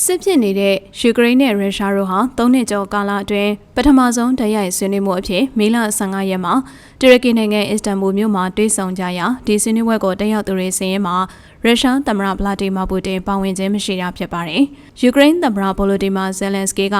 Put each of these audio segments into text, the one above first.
စစ်ဖြစ်နေတဲ့ယူကရိန်းနဲ့ရုရှားတို့ဟာ၃နှစ်ကျော်ကာလအတွင်းပထမဆုံးတရိုက်ဆွေးနွေးမှုအဖြစ်မေလ15ရက်မှာတူရကီနိုင်ငံအစ္စတန်ဘူလ်မြို့မှာတွေ့ဆုံကြရာဒီဆွေးနွေးပွဲကိုတက်ရောက်သူတွေစီရင်မှာရုရှားသမ္မတဗလာဒီမာပူတင်ပါဝင်ခြင်းမရှိတာဖြစ်ပါတယ်။ယူကရိန်းသမ္မတဗိုလိုဒီမာဇယ်လန်စကီက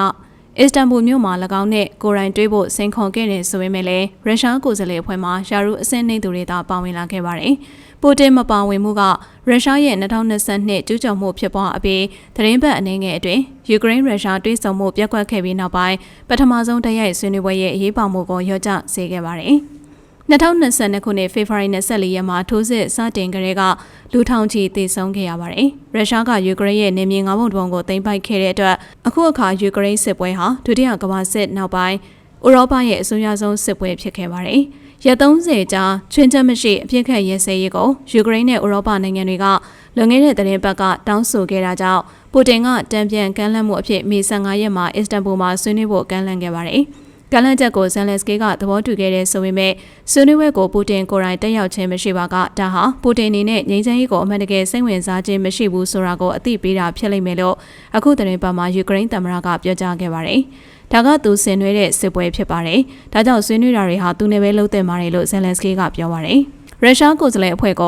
အစ္စတန်ဘူလ်မြို့မှာ၎င်းနဲ့ကိုရိုင်းတွေးဖို့စိန်ခေါ်ခဲ့တယ်ဆိုပေမဲ့လည်းရုရှားကိုယ်စားလှယ်အဖွဲ့မှယာရုအဆင့်နှိမ့်သူတွေသာပါဝင်လာခဲ့ပါတယ်။ပူတင်မပါဝင်မှုကရုရှားရဲ့2022ကျူးကျော်မှုဖြစ်ပွားအပြီးသတင်းပတ်အနေငယ်အတွင်းယူကရိန်းရုရှားတွဲဆုံမှုပြက်ကွက်ခဲ့ပြီးနောက်ပိုင်းပထမဆုံးတရိုက်ဆွေးနွေးပွဲရဲ့အရေးပါမှုကိုရော့ကျစေခဲ့ပါတယ်။ 2022ခုနှစ်ဖေဖော်ဝါရီ24ရက်မှာထိုးစစ်စတင်ကြတဲ့ကလူထောင်ချီသေဆုံးခဲ့ရပါတယ်။ရုရှားကယူကရိန်းရဲ့နေမြေငါးပုံတုံးကိုသိမ်းပိုက်ခဲ့တဲ့အတွက်အခုအခါယူကရိန်းစစ်ပွဲဟာဒုတိယကမ္ဘာစစ်နောက်ပိုင်းဥရောပရဲ့အဆိုးရွားဆုံးစစ်ပွဲဖြစ်ခဲ့ပါတယ်။ရက်30ကြာချွင်းချက်မရှိအပြစ်ခတ်ရဲစဲရေးကိုယူကရိန်းနဲ့ဥရောပနိုင်ငံတွေကလွန်ခဲ့တဲ့သတင်းပတ်ကတောင်းဆိုခဲ့တာကြောင့်ပူတင်ကတံပြန်ကမ်းလှမ်းမှုအဖြစ်မေ15ရက်မှာအစ္စတန်ဘူလ်မှာဆွေးနွေးဖို့ကမ်းလှမ်းခဲ့ပါတယ်။ ကလန့်ချက်ကိုဇန်လက်စကီကသဘောတူခဲ့တဲ့ဆိုပေမဲ့ဆွေးနွေးပွဲကိုပူတင်ကိုယ်တိုင်တက်ရောက်ခြင်းမရှိပါကဒါဟာပူတင်အနေနဲ့ငြိမ်းချမ်းရေးကိုအမှန်တကယ်စိတ်ဝင်စားခြင်းမရှိဘူးဆိုတာကိုအသိပေးတာဖြစ်လိမ့်မယ်လို့အခုသတင်းပတ်မှာယူကရိန်းသမ္မတကပြောကြားခဲ့ပါတယ်။ဒါကသူဆင်နွှဲတဲ့စစ်ပွဲဖြစ်ပါတယ်။ဒါကြောင့်ဆွေးနွေးတာတွေဟာသူနဲ့ပဲလုပ်တဲ့မာတယ်လို့ဇန်လက်စကီကပြောပါတယ်။ရုရှားကိုယ်စားလှယ်အဖွဲ့က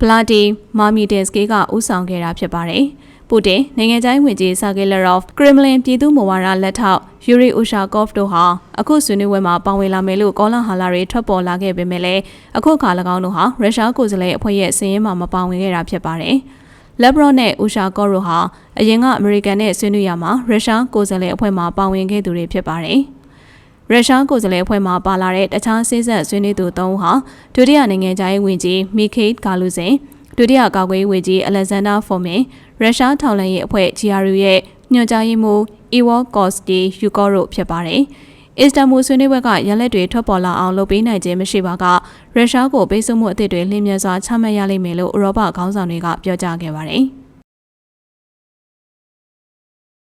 ဗလာဒီမာမီတင်စကီကဦးဆောင်ခဲ့တာဖြစ်ပါတယ်။ ပူတင်နိုင်ငံခြားရေးဝန်ကြီးဆာဂေလာရော့ဖ်ကရမလင်ပြည်သူ့မူဝါဒလက်ထောက်ယူရီအိုရှာကော့ဖ်တို့ဟာအခုဆွေးနွေးပွဲမှာပါဝင်လာမယ်လို့ကောလာဟာလာတွေထွက်ပေါ်လာခဲ့ပေမဲ့လည်းအခုခါ၎င်းတို့ဟာရုရှားကိုယ်စားလှယ်အဖွဲ့ရဲ့စည်ရင်းမှာမပါဝင်ခဲ့တာဖြစ်ပါတယ်။လက်ဘရော့နဲ့ဦးရှာကော့တို့ဟာအရင်ကအမေရိကန်နဲ့ဆွေးနွေးရမှာရုရှားကိုယ်စားလှယ်အဖွဲ့မှာပါဝင်ခဲ့သူတွေဖြစ်ပါတယ်။ရုရှားကိုယ်စားလှယ်အဖွဲ့မှပါလာတဲ့တခြားစိစက်ဆွေးနွေးသူ၃ဦးဟာဒုတိယနိုင်ငံခြားရေးဝန်ကြီးမီခေဂါလူစင်ဒုတိယကာကွယ်ရေးဝန်ကြီးအလက်ဇန်ဒါဖော်မင် ရုရှားထောက်လှမ်းရေးအဖွဲ့ GRU ရဲ့ညွှန်ကြားရေးမှူးအီဝေါကော့စတီယူကောရိုဖြစ်ပါတယ်။အစ္စတန်ဘူဆွေးနွေးပွဲကရလက်တွေထွက်ပေါ်လာအောင်လုပ်ပေးနိုင်ခြင်းမရှိပါကရုရှားကိုပိတ်ဆို့မှုအသစ်တွေလင်းမြန်စွာချမှတ်ရလိမ့်မယ်လို့ဥရောပခေါင်းဆောင်တွေကပြောကြားခဲ့ပါတယ်။